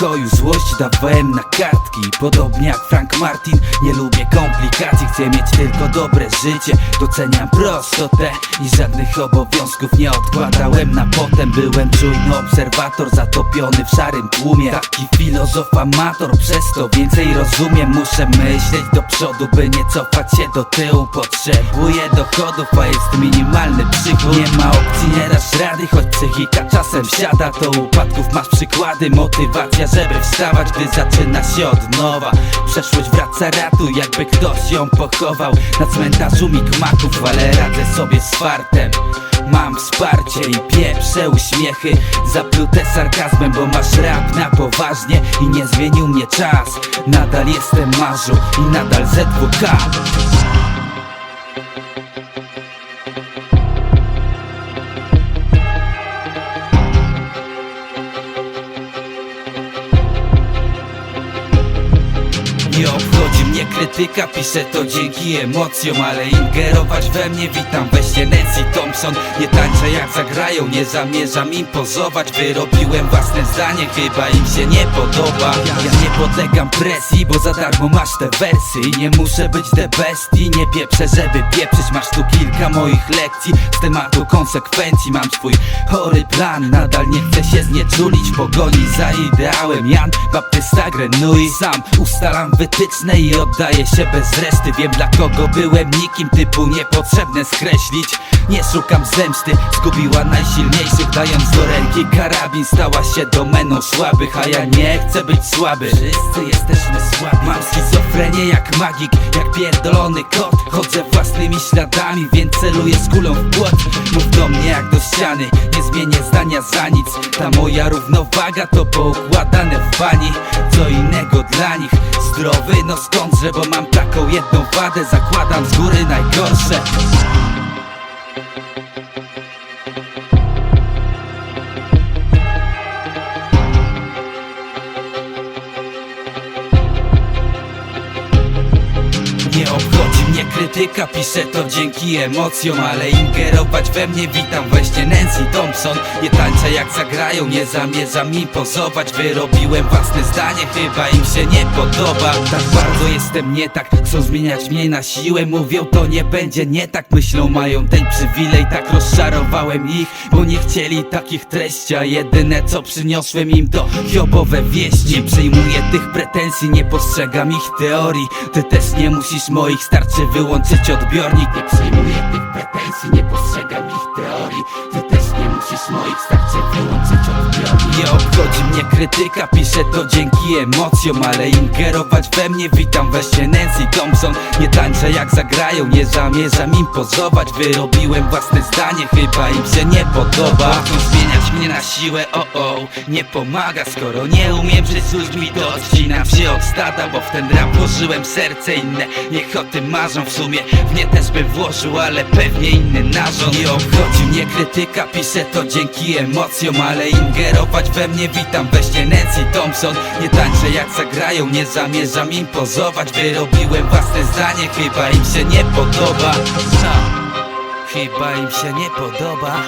spokoju Złość dawałem na kartki. Podobnie jak Frank Martin Nie lubię komplikacji. Chcę mieć tylko dobre życie. Doceniam prostotę I żadnych obowiązków nie odkładałem na potem. Byłem czujny obserwator Zatopiony w szarym tłumie. Taki filozof amator Przez to więcej rozumiem. Muszę myśleć do przodu By nie cofać się do tyłu. Potrzebuję dochodów A jest minimalny przychód Nie ma opcji, nie dasz rady Choć psychika czasem siada. To upadków masz przykłady Motywacja, żeby wstawać Gdy zaczyna się od nowa. Przeszłość wraca ratu Jakby ktoś ją pochował. Na cmentarzu migmaków Ale radzę sobie z fartem. Mam wsparcie i pierwsze uśmiechy. Zaplute sarkazmem, bo masz rap na poważnie I nie zmienił mnie czas. Nadal jestem marzu i nadal ZWK Nie obchodzi mnie krytyka, piszę to dzięki emocjom Ale ingerować we mnie, witam weźcie Nancy Thompson. Nie tańczę jak zagrają, nie zamierzam impozować Wyrobiłem własne zdanie, chyba im się nie podoba. Ja nie podlegam presji, bo za darmo masz te wersy. I nie muszę być the best i nie pieprzę, żeby pieprzyć. Masz tu kilka moich lekcji z tematu konsekwencji. Mam swój chory plan, nadal nie chcę się znieczulić. W pogoni za ideałem, Jan Baptysta Grenui Sam ustalam wytyczne i oddaję się bez reszty. Wiem dla kogo byłem nikim typu niepotrzebne skreślić. Nie szukam zemsty, zgubiła najsilniejszych. Dając do ręki karabin stała się domeną słabych A ja nie chcę być słaby. Wszyscy jesteśmy słabi. Mam schizofrenię jak magik, jak pierdolony kot. Chodzę własnymi śladami, więc celuję z kulą w płot. Mów do mnie jak do ściany, nie zmienię zdania za nic. Ta moja równowaga to poukładane w bani. Co innego dla nich? Zdrowy, no skądże, bo mam taką jedną wadę Zakładam z góry najgorsze obchodzi mnie krytyka, piszę to dzięki emocjom Ale ingerować we mnie witam weźcie Nancy Thompson. Nie tańczę jak zagrają, nie zamierzam im pozować Wyrobiłem własne zdanie, chyba im się nie podoba. Tak bardzo jestem nie tak, chcą zmieniać mnie na siłę. Mówią to nie będzie nie tak, myślą mają ten przywilej Tak rozczarowałem ich, bo nie chcieli takich treści A jedyne co przyniosłem im to hiobowe wieści. Nie przyjmuję tych pretensji, nie postrzegam ich teorii. Ty też nie musisz moich, starczy wyłączyć odbiornik. Nie przyjmuję tych krytyka, piszę to dzięki emocjom Ale ingerować we mnie, witam weźcie Nancy Thompson Nie tańczę jak zagrają, nie zamierzam im pozować. Wyrobiłem własne zdanie, chyba im się nie podoba. Chcą zmieniać mnie na siłę, o o Nie pomaga, skoro nie umiem żyć z ludźmi To odcinam się od stada, bo w ten rap włożyłem serce Inne. Niech o tym marzą w sumie W mnie też bym włożył, ale pewnie inny narząd. Nie obchodzi mnie krytyka, piszę to dzięki emocjom Ale ingerować we mnie, witam weźcie Nancy Thompson. Nie tańczę jak zagrają, nie zamierzam impozować Wyrobiłem własne zdanie, chyba im się nie podoba. Chyba im się nie podoba